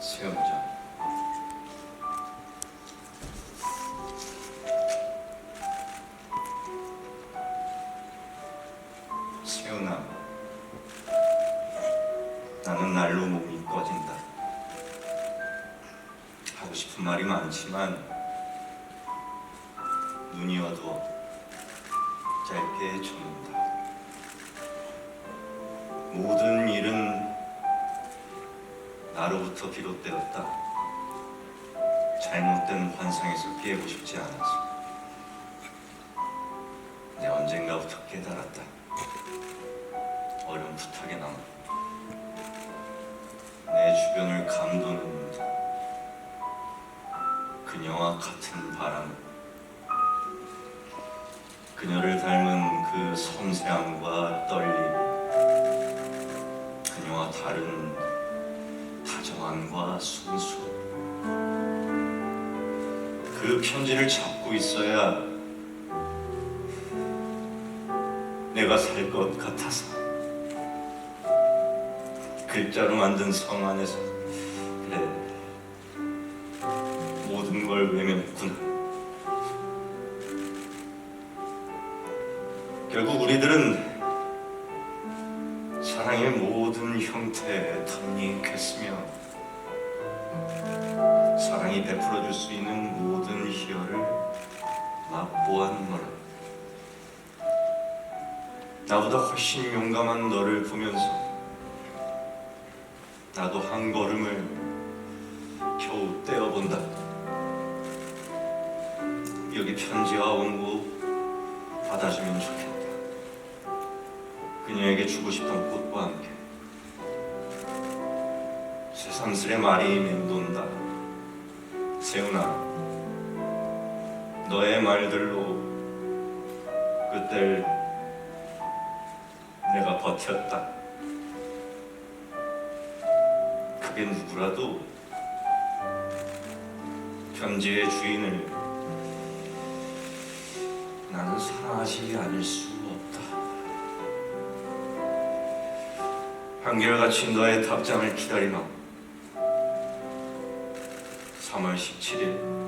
수영장 수연아 나는 날로 몸이 꺼진다. 하고 싶은 말이 많지만 눈이 어두워 짧게 접는다. 모든 일은 나로부터 비롯되었다. 잘못된 환상에서 깨고 싶지 않아서. 내 언젠가부터 깨달았다. 어렴풋하게 나내 주변을 감도는 그녀와 같은 바람. 그녀를 닮은 다정함과 순수. 그 편지를 잡고 있어야 내가 살 것 같아서. 글자로 만든 성 안에서. 그래 모든 걸 외면했구나. 결국 우리들은 사랑의 모든 형태에 탐닉했으며 사랑이 베풀어 줄 수 있는 모든 희열을 맛보았노라 나보다 훨씬 용감한 너를 보면서 나도 한 걸음을 겨우 떼어본다. 여기 편지와 원고 받아주면 좋겠다. 그녀에게 주고 싶던 꽃과 함께 새삼스레 말이 맴돈다. 세훈아, 너의 말들로 그댈 내가 버텼다. 그게 누구라도 편지의 주인을 나는 사랑하지 않을 수 없다. 한결같이 너의 답장을 기다리마. 3월 17일. 배진으로부터